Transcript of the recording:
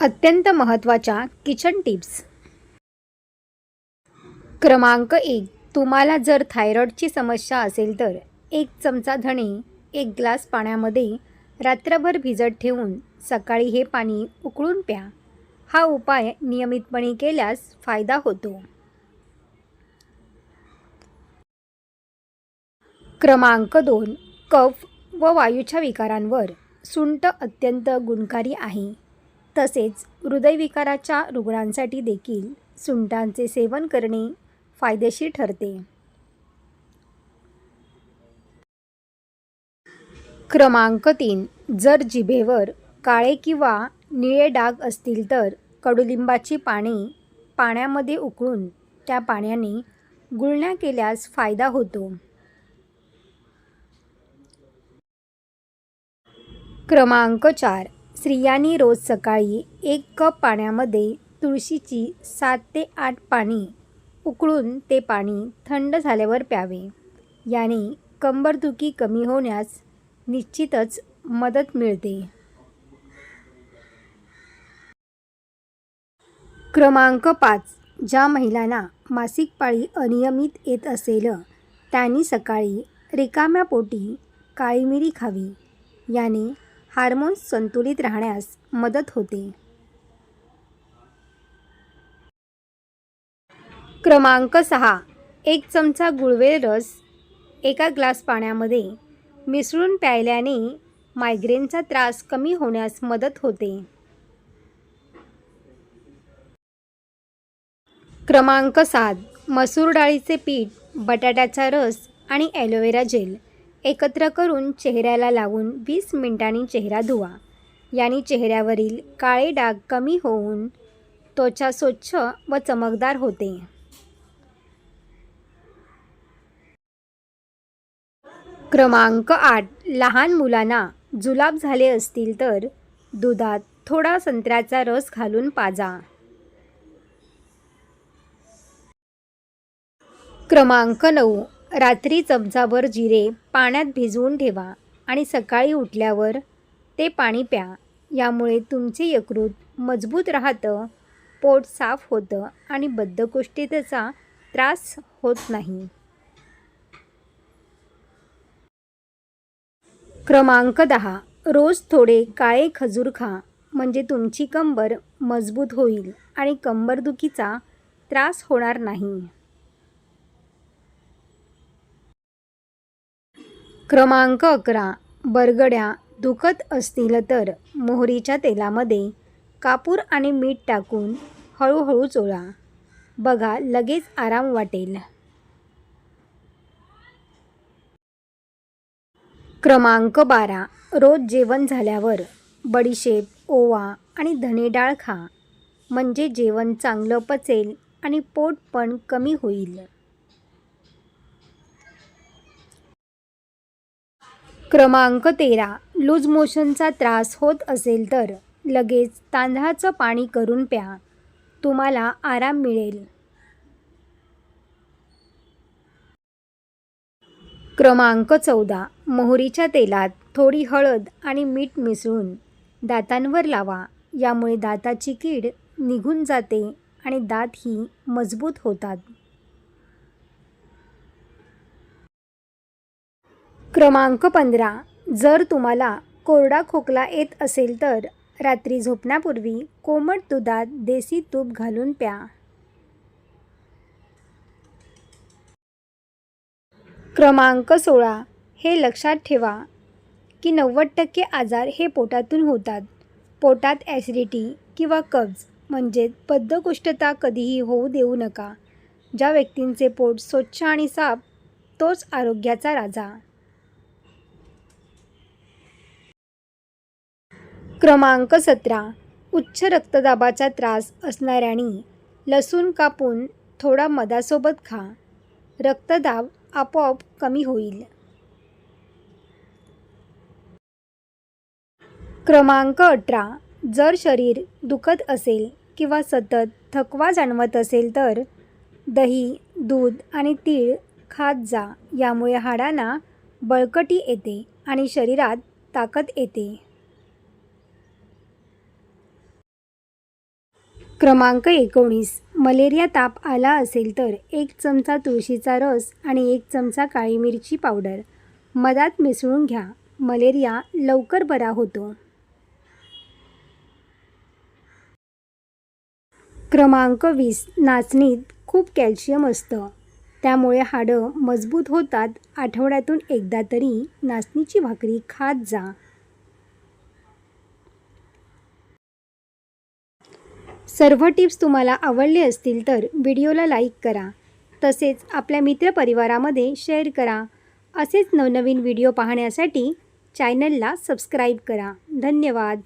अत्यंत महत्त्वाच्या kitchen tips क्रमांक एक. तुम्हाला जर थायरॉईडची समस्या असेल तर एक चमचा धणे एक ग्लास पाण्यामध्ये रात्रभर भिजत ठेवून सकाळी हे पाणी उकळून प्या. हा उपाय नियमितपणे केल्यास फायदा होतो. क्रमांक दोन. कफ व वायूच्या विकारांवर सुंट अत्यंत गुणकारी आहे. तसेच हृदयविकाराच्या रुग्णांसाठी देखील सुंठांचे सेवन करणे फायदेशीर ठरते. क्रमांक तीन. जर जिभेवर काळे किंवा निळे डाग असतील तर कडुलिंबाची पाने पाण्यामध्ये उकळून त्या पाण्याने गुळण्या केल्यास फायदा होतो. क्रमांक चार. स्त्रियांनी रोज सकाळी एक कप पाण्यामध्ये तुळशीची सात ते आठ पाणी उकळून ते पाणी थंड झाल्यावर प्यावे. याने कंबरदुखी कमी होण्यास निश्चितच मदत मिळते. क्रमांक पाच. ज्या महिलांना मासिक पाळी अनियमित येत असेल त्यांनी सकाळी रिकाम्या पोटी काळी मिरी खावी. याने हार्मोन्स संतुलित राहण्यास मदत होते. क्रमांक सहा. एक चमचा गुळवेल रस एका ग्लास पाण्यामध्ये मिसळून प्यायल्याने मायग्रेनचा त्रास कमी होण्यास मदत होते. क्रमांक सात. मसूर डाळीचे पीठ बटाट्याचा रस आणि ॲलोवेरा जेल एकत्र करून चेहऱ्याला लावून वीस मिनिटांनी चेहरा धुवा. याने चेहऱ्यावरील काळे डाग कमी होऊन त्वचा स्वच्छ व चमकदार होते. क्रमांक आठ. लहान मुलांना जुलाब झाले असतील तर दुधात थोडा संत्र्याचा रस घालून पाजा. क्रमांक नऊ. रात्री चमचाभर जिरे पाण्यात भिजवून ठेवा आणि सकाळी उठल्यावर ते पाणी प्या. यामुळे तुमचे यकृत मजबूत राहतं पोट साफ होतं आणि बद्धकोष्ठतेचा त्रास होत नाही. क्रमांक दहा. रोज थोडे काळे खजूर खा म्हणजे तुमची कंबर मजबूत होईल आणि कंबरदुखीचा त्रास होणार नाही. क्रमांक अकरा. बरगड्या दुखत असतील तर मोहरीच्या तेलामध्ये कापूर आणि मीठ टाकून हळूहळू चोळा. बघा लगेच आराम वाटेल. क्रमांक बारा. रोज जेवण झाल्यावर बडीशेप ओवा आणि धने डाळ खा. म्हणजे जेवण चांगलं पचेल आणि पोट पण कमी होईल. क्रमांक तेरा. लूज मोशनचा त्रास होत असेल तर लगेच तांदळाचं पाणी करून प्या. तुम्हाला आराम मिळेल. क्रमांक चौदा. मोहरीच्या तेलात थोडी हळद आणि मीठ मिसळून दातांवर लावा. यामुळे दाताची कीड निघून जाते आणि दातही मजबूत होतात. क्रमांक पंधरा. जर तुम्हाला कोरडा खोकला येत असेल तर रात्री झोपण्यापूर्वी कोमट दुधात देसी तूप घालून प्या. क्रमांक सोळा. हे लक्षात ठेवा की नव्वद टक्के आजार हे पोटातून होतात. पोटात ॲसिडिटी किंवा कब्ज म्हणजेच बद्धकोष्ठता कधीही होऊ देऊ नका. ज्या व्यक्तींचे पोट स्वच्छ आणि साफ तोच आरोग्याचा राजा. क्रमांक सतरा. उच्च रक्तदाबाचा त्रास असणाऱ्यांनी लसूण कापून थोडा मधासोबत खा. रक्तदाब आपोआप कमी होईल. क्रमांक अठरा. जर शरीर दुखत असेल किंवा सतत थकवा जाणवत असेल तर दही दूध आणि तीळ खात जा. यामुळे हाडांना बळकटी येते आणि शरीरात ताकद येते. क्रमांक एकोणीस. मलेरिया ताप आला असेल तर एक चमचा तुळशीचा रस आणि एक चमचा काळी मिरची पावडर. मधात मिसळून घ्या. मलेरिया लवकर बरा होतो. क्रमांक वीस. नाचणीत खूप कॅल्शियम असतं. त्यामुळे हाडं मजबूत होतात. आठवड्यातून एकदा तरी नाचणीची भाकरी खात जा. सर्व टिप्स तुम्हाला आवडले असतील तर व्हिडिओला लाईक करा. तसेच आपल्या मित्रपरिवारामध्ये शेअर करा. असेच नवनवीन व्हिडिओ पाहण्यासाठी चॅनलला सबस्क्राईब करा. धन्यवाद.